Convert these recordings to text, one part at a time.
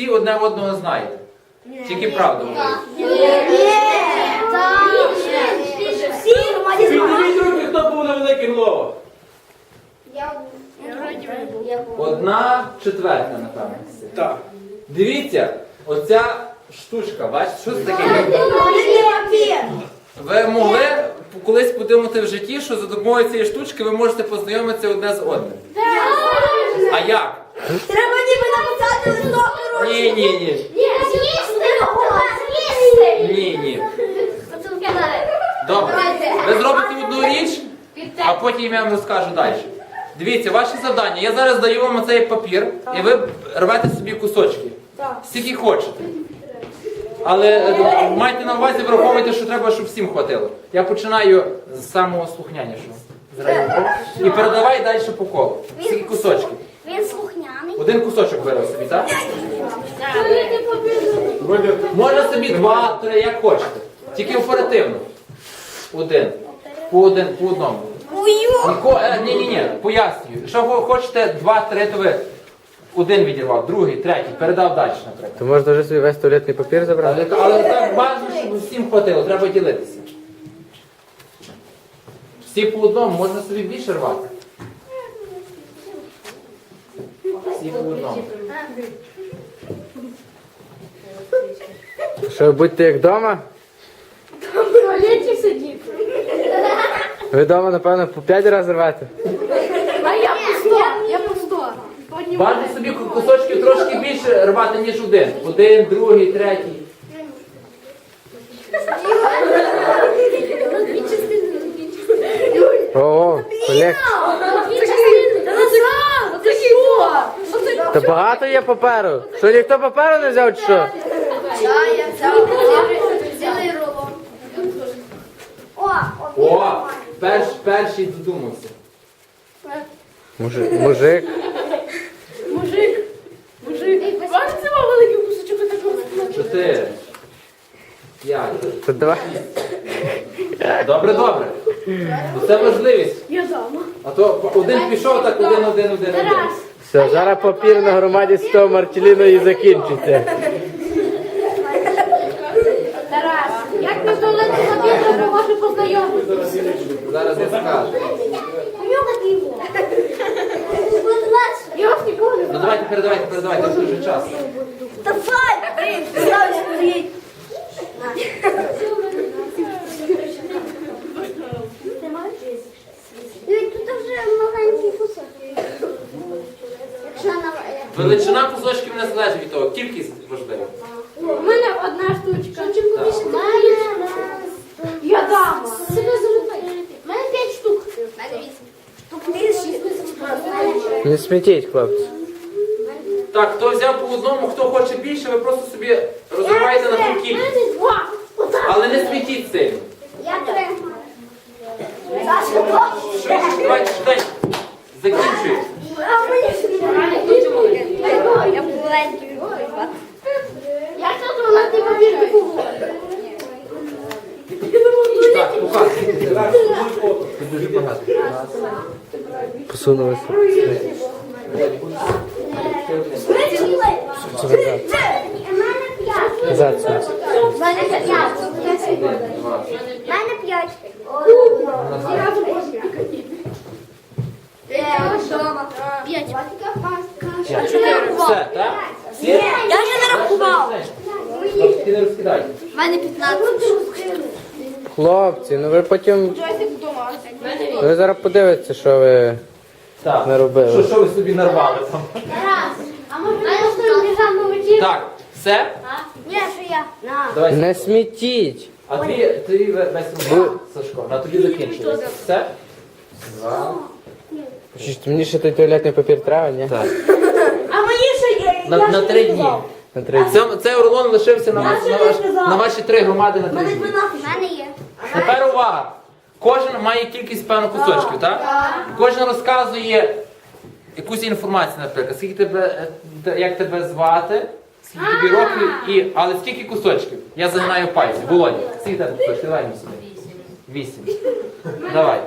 всі одне одного знаєте. Тільки правду говорите. Підніміть руки, хто був на великих головах. Одна четверта, напевно. Так. Дивіться, оця штучка, бачите, що це таке? Ви могли колись подумати в житті, що за допомогою цієї штучки ви можете познайомитися одне з одним. А як? Треба ніби написати листок, коротше. Ні, ні, ні. Ні, ні. Добре. Ви зробите одну річ, а потім я вам розкажу далі. Дивіться, ваше завдання. Я зараз даю вам оцей папір, і ви рвете собі кусочки. Скільки хочете. Але е, майте на увазі, враховуйте, що треба, щоб всім хватило. Я починаю з самого слухнянішого. Зразу. І передавай далі по колу. Скільки кусочків? Він слухняний. Один кусочок вирвав собі, так? Можна собі два, три, як хочете. Тільки оперативно. Один. По один, по одному. Ніко, е, ні, ні, ні, пояснюю. Якщо ви хочете два-три, то ви один відірвав, другий, третій, передав далі, наприклад. То можна вже собі весь туалетний папір забрати? Але, але так бажано, щоб всім хватило, треба ділитися. Всі по одному, можна собі більше рвати. Всі по одному. Що ви будете як вдома? В туалеті сидіти. Ви вдома, напевно, по п'ять разів рвете? А я пусто. Я пусто. Бажано собі кусочки трошки більше рвати, ніж один. Один, другий, третій. Багато є паперу. Що ніхто паперу не взяв чи що? Я взяв цілий рулон. О, О, перш, перший додумався. Мужик. Мужик. Мужик. Мужик. Вам це великий кусочок такого Чотири. П'ять. Давай. Добре, добре. Ну, Це важливість. Я дама. А то один пішов, так один, один, один, один. Все, зараз папір на громаді з того Марчеліно і закінчиться. Тарас, як ми туалеті ходили, ми може познайомитися. Зараз я скажу. Ну давайте, передавайте, передавайте, дуже час. Давай! Ставлю стоїть. Тут вже маленький кусок. Якщо на Величина кусочків не залежить від того, кількість важлива. У мене одна штучка. Я дама. Себе зробити. У мене п'ять штук. У мене вісім. Штук шість. Не смітіть, хлопці. Так, хто взяв по одному, хто хоче більше, ви просто собі розриваєте на ту кількість. Два. Отак. Але не смітіть сильно. Я три. Саша, два. Швидше, давайте, швидше. Закінчуємо. А мені Я маленький. Я хочу маленький папір таку. Так, показуйте. Це дуже багато. Посунулися. Назад сунься. У мене п'ять. У мене п'ять. П'ять. Все, так? Я вже нарахував. Ти не розкидай. У мене 15. Хлопці, ну ви потім. Ви зараз подивитеся, що ви Так. наробили. Що, що ви собі нарвали там? Раз. А може я стою державну вечірку? Так, все? Ні, що я. На. Давай. Не смітіть. А ти, ти весь Сашко, на тобі закінчилось. Все? Два. Що Мені ще той туалетний папір треба, ні? Так. А мені ще є. На, на три дні. На три. Це, цей рулон лишився на, на, ваш, на ваші три громади на три дні. У мене є. Тепер увага. Кожен має кількість певно кусочків, так? Кожен розказує якусь інформацію, наприклад, скільки тебе, е, як тебе звати, скільки тобі років, і, але скільки кусочків? Я загинаю пальці. Володя, скільки тебе кусочків? Давай мені сюди. Вісім. Давай.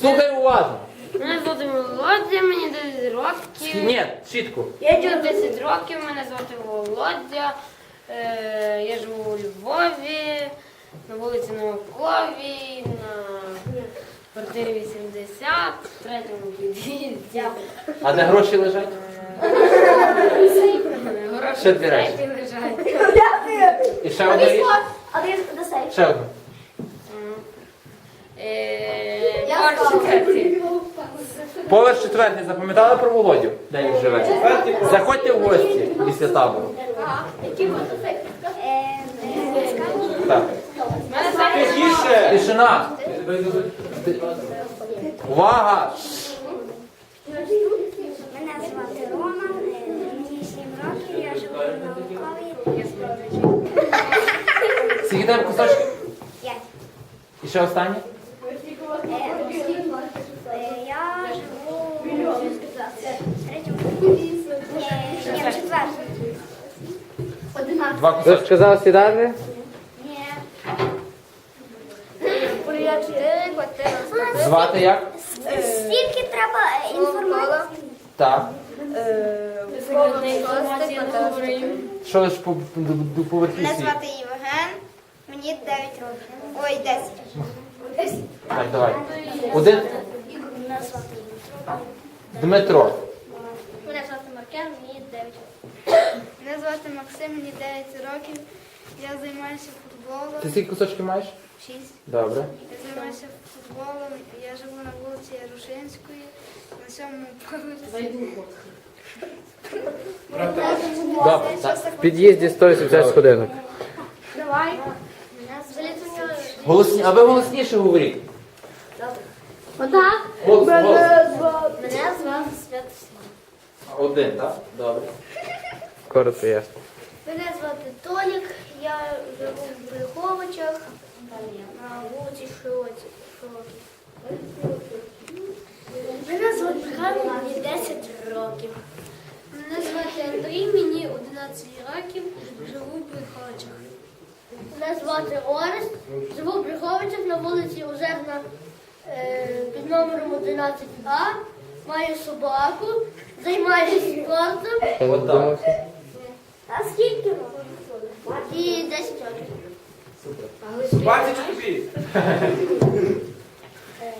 Слухай уважно. Мене звати Володя, мені 10 років. Ні, чітко. Мені 10 років, мене звати Володя. Е, я живу у Львові, на вулиці Науковій, на квартирі 80, в третьому під'їзді. А де гроші лежать? Гроші Ще дві речі. треті лежать. І ще одна річ? Один до сейф. Ще одну. Е, четвертий. Поверх четвертий запам'ятали про Володю, де він живе? Заходьте в гості після табору. Який буде сейф? Так. У мене саме Тишина. Увага! Мене звати Рома, е, мені 7 років, я живу на Лукові. Скільки тебе кусочки? П'ять. І ще останнє? Е, Я живу в третьому. Ні, в четвертому. Два кусочки. сказав сідати? Ні. Чотири, квартира. Звати як? Скільки треба е, інформації? Так. говоримо. Що лиш по, Мене звати Євген, мені 9 років. Ой, 10. Так, давай. Один Дмитро. Мене звати Маркен, мені 9 років. Мене звати Максим, мені 9 років. Я займаюся футболом. Ти скільки кусочків маєш? 6. Добре. Я займаюся футболом. Я живу на вулиці Ярушинської, на сьомому поверсі. Добре. Так. В під'їзді 180 сходинок. Давай. Мене звати Голосні... А ви голосніше говоріть. Отак. Голос, голос. Мене звати Святослав. Один, так? Добре. Коротко ясно. Мене звати Толік, я живу в На вулиці. Мене звати Михайло, мені 10 років. Мене звати Андрій, мені 11 років, живу в Брюховичах. Мене звати Орест, живу в Брюховичах на вулиці Озерна е, під номером 11А. Маю собаку, займаюся спортом. А скільки років? І 10 років. 20 копійок.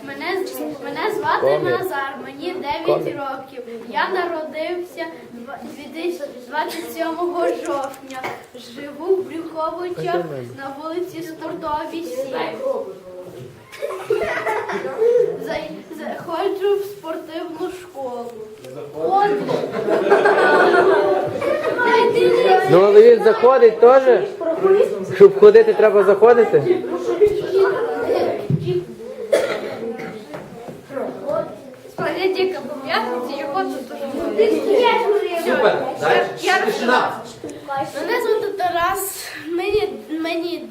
Мене, мене звати Комі. Назар, мені 9 Комі. років. Я народився 27 жовтня. Живу в Брюховичах на вулиці Спортовій 7. Заходжу в спортивну школу. Ну, він заходить теж. Щоб ходити, треба заходити. Супер. Далі. Тишина. Мене звати Тарас. Мені, мені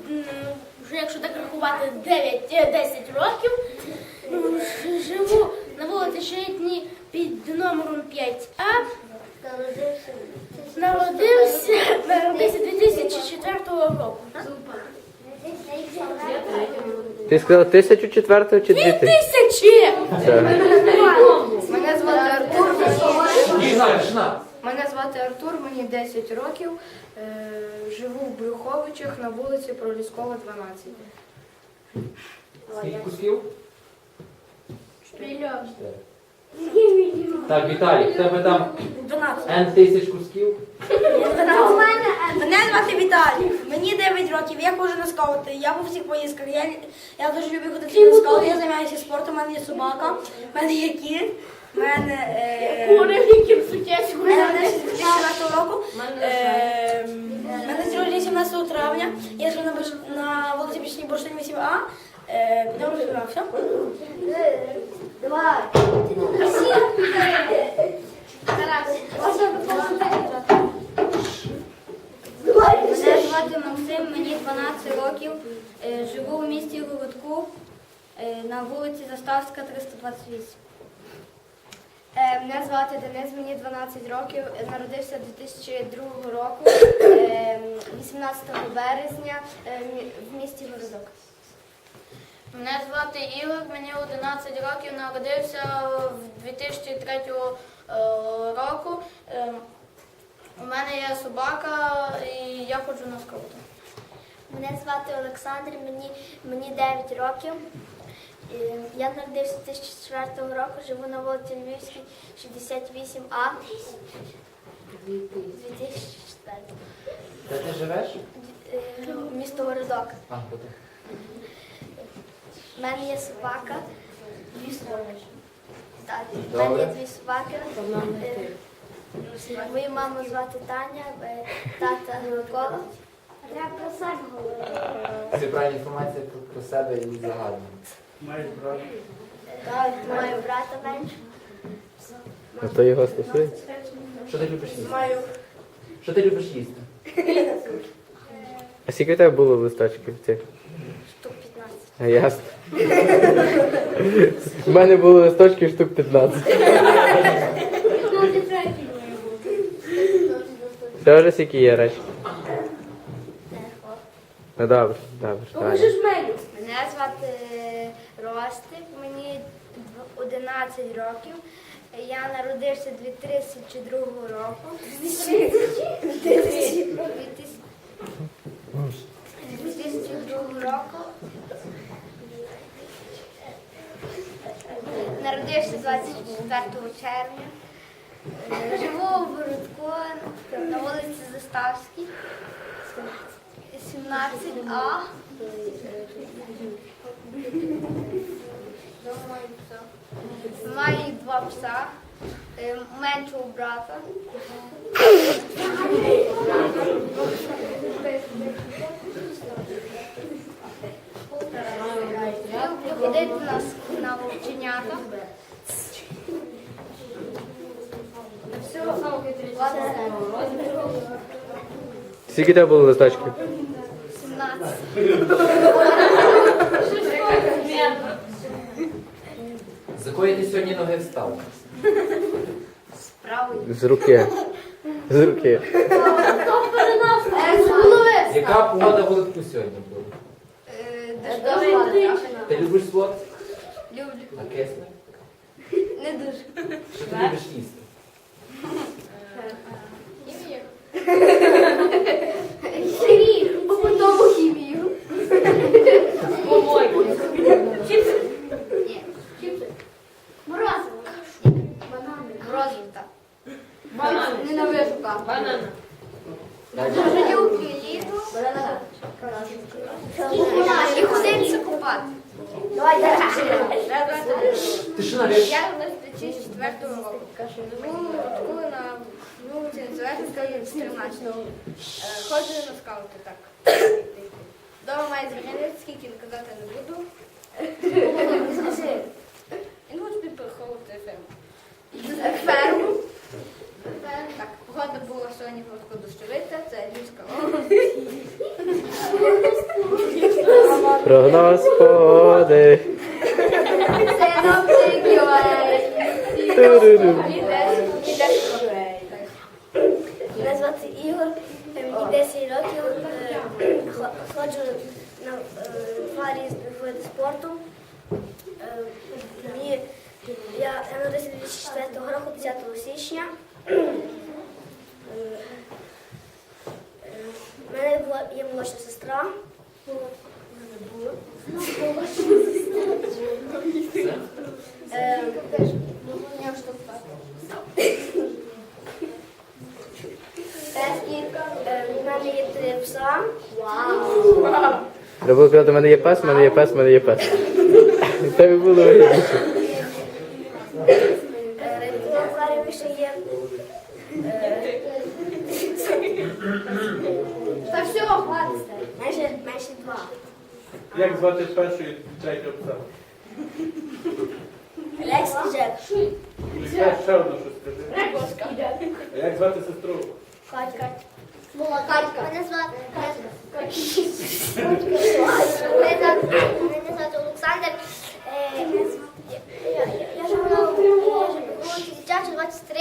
вже якщо так рахувати 9, е, 10 років. Живу на вулиці Шейтні під номером 5А. Народився, народився 2004 року. Ти сказав тисячу четвертого чи дві тисячі? Тисячі! Так. Мене звати Артур. Мене звати Артур, мені 10 років. Е, живу в Брюховичах на вулиці Проліскова, 12. Скільки кусків? Так, Віталій, в тебе там 12. N тисяч кусків. Мене звати Віталій. Мені 9 років. Я ходжу на скаути. Я по всіх поїздках. Я, я дуже люблю ходити на скаути. Я займаюся спортом. У мене є собака, у мене є кіт. У мене е, сутєць. у мене 2014 року. Е, у мене сьогодні 17 травня. Я живу на, Биш- на вулиці Пічній Бурштин 8А. Е, Підемо розбирався. Давай. Мене звати Максим, мені 12 років. Е, Живу у місті Городку е, на вулиці Заставська, 328. Е, Мене звати Денис, мені 12 років. Народився 2002 року, е, 18 березня в місті Городок. Мене звати Ігор, мені 11 років, народився в 2003 е, року. Е, У мене є собака і я ходжу на скауту. Мене звати Олександр, мені, мені 9 років. Е, Я народився 2004 року, живу на вулиці Львівській, 68А. 2004. Де ти живеш? Місто Городок. А, буде. У мене є собака. Так, в мене є дві собаки. Е, Мою маму звати Таня, тата Микола. Я про себе говорю. Зібрання інформації про, про себе і загальну. Маєш брат. Так, маю брата менше. А то його стосується. Що ти любиш їсти? Що ти любиш їсти? А скільки в тебе було листочків цих? Штук 15. А ясно. У мене було листочків штук 15. Це вже скільки є речі. Ну добре, добре. Таня. Мене звати Ростик, мені 11 років. Я народився 2002 року. 2002 року. Народився 24 червня. Живу в городку на вулиці Заставській. 17А. Маю два пса, е, меншого брата. Ходити на, с- на вовченята. Все, ладно, Скільки тебе було листочків? 17. З якої ти сьогодні ноги встав? З руки. З руки. Яка погода в Володку сьогодні була? Дождова. Ти любиш солодке? Люблю. А кисне? Не дуже. Що ти любиш їсти? Ненавижу каву. Банана. Люблю літо. І ходити купати. Ти що навіть? Я з 2004 року. Живу таку на вулиці Незалежності з 13. Е, Ходжу на скаути так. Дома має змінити, скільки наказати не буду. Він хоче підпораховувати ферму. Ферму. Так, погода була сьогодні коротко дощовита, це Львівська погоди. Туруру. Мене звати Ігор, мені 10 років. е, хо- Ходжу на е, два види спорту. Е, Мені, я, я народився 2004 року, 10 січня. Е, е, У мене була, є молодша сестра. Е, е, У мене є три пса. Треба було казати, в мене є пес, в мене є пес, в мене є пес. І в тебе було вигідніше. В акваріумі ще є. Та все, хватить. Майже, майже два. Як звати першого і третього пса? Лекс і Джек. Ще, ще одну щось скажи. А як звати сестру? була Катька. Мене звати Мене звати Олександр. Е, я живу дитячу 23.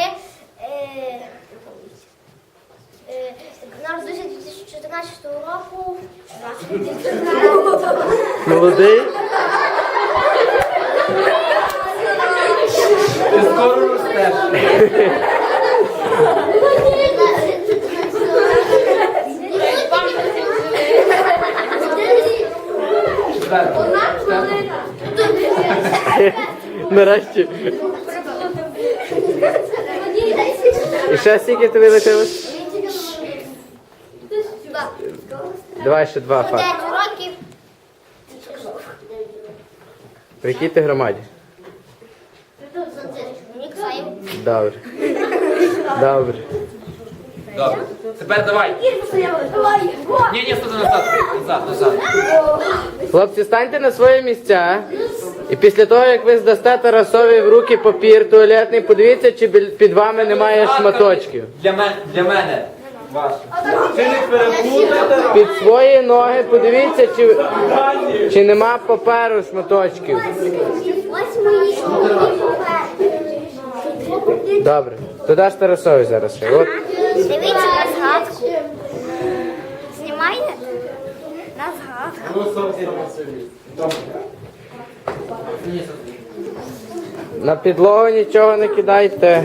Е, е, народився 2014 року. Молодий? Ти скоро ростеш. Нарешті. І ще скільки тобі лишилось? Давай ще два факти. В якій ти громаді? Добре. Добре. Добре. Тепер давай. Ні, ні, сюди назад. Назад, назад. Хлопці, станьте на свої місця. І після того, як ви здасте Тарасові в руки папір туалетний, подивіться, чи біль- під вами немає шматочків. Для мене, для мене. Ваше. Чи не переплутайте? Під свої ноги подивіться, чи, чи нема паперу шматочків. Ось мої Добре. То даш Тарасові зараз. От. Дивіться на згадку. Знімаєте? На згадку. На підлогу нічого не кидайте.